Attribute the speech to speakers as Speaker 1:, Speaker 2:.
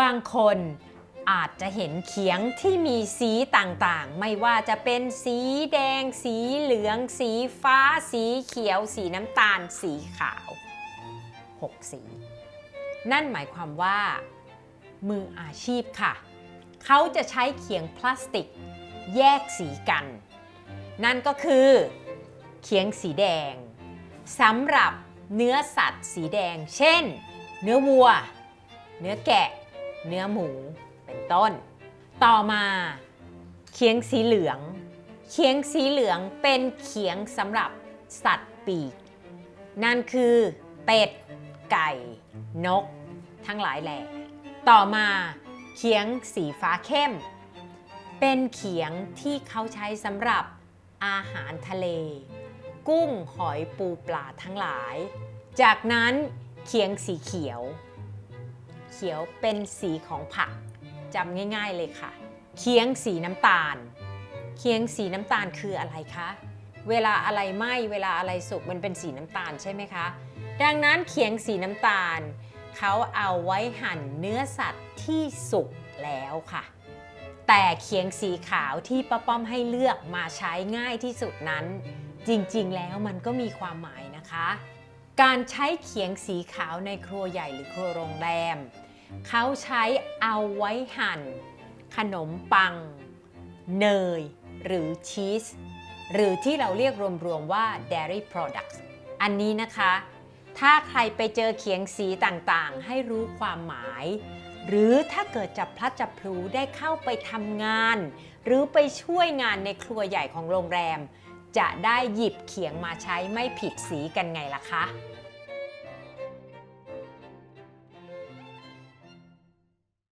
Speaker 1: บางคนอาจจะเห็นเขียงที่มีสีต่างๆ ไม่ว่าจะเป็นสีแดง สีเหลือง สีฟ้า สีเขียว สีน้ำตาล สีขาว 6 สี นั่นหมายความว่า มืออาชีพค่ะ เขาจะใช้เขียงพลาสติก แยกสีกัน นั่นก็คือ เขียงสีแดงสำหรับเนื้อสัตว์สีแดง เช่น เนื้อวัว เนื้อแกะ เนื้อหมูเป็นต้น ต่อมาเขียงสีเหลืองเขียงสีเหลืองเป็นเขียงสำหรับสัตว์ปีก นั่นคือเป็ด ไก่ นก ทั้งหลายแหล่ต่อมาเขียงสีฟ้าเข้ม เป็นเขียงที่เขาใช้สำหรับอาหารทะเล กุ้งหอยปูปลาทั้งหลาย จากนั้นเขียงสีเขียว ขียวเป็นสีของผักจำง่ายๆเลยค่ะเขียงสีน้ำตาลเขียงสีน้ำตาลคืออะไรคะ เวลาอะไรไหม้เวลาอะไรสุกมันเป็นสีน้ำตาลใช่ไหมคะ ดังนั้นเขียงสีน้ำตาลเขาเอาไว้หั่นเนื้อสัตว์ที่สุกแล้วค่ะ แต่เขียงสีขาวที่ป้าป้อมให้เลือกมาใช้ง่ายที่สุดนั้น จริงๆ แล้วมันก็มีความหมายนะคะ การใช้เขียงสีขาวในครัวใหญ่หรือครัวโรงแรม เขาใช้เอาไว้หั่น ขนมปัง เนย หรือชีส หรือที่เราเรียกรวมๆว่า dairy products อันนี้นะคะ ถ้าใครไปเจอเขียงสีต่างๆ ให้รู้ความหมาย หรือถ้าเกิดจับพลัดจับพลูได้เข้าไปทำงาน หรือไปช่วยงานในครัวใหญ่ของโรงแรม จะได้หยิบเขียงมาใช้ไม่ผิดสีกันไงล่ะคะ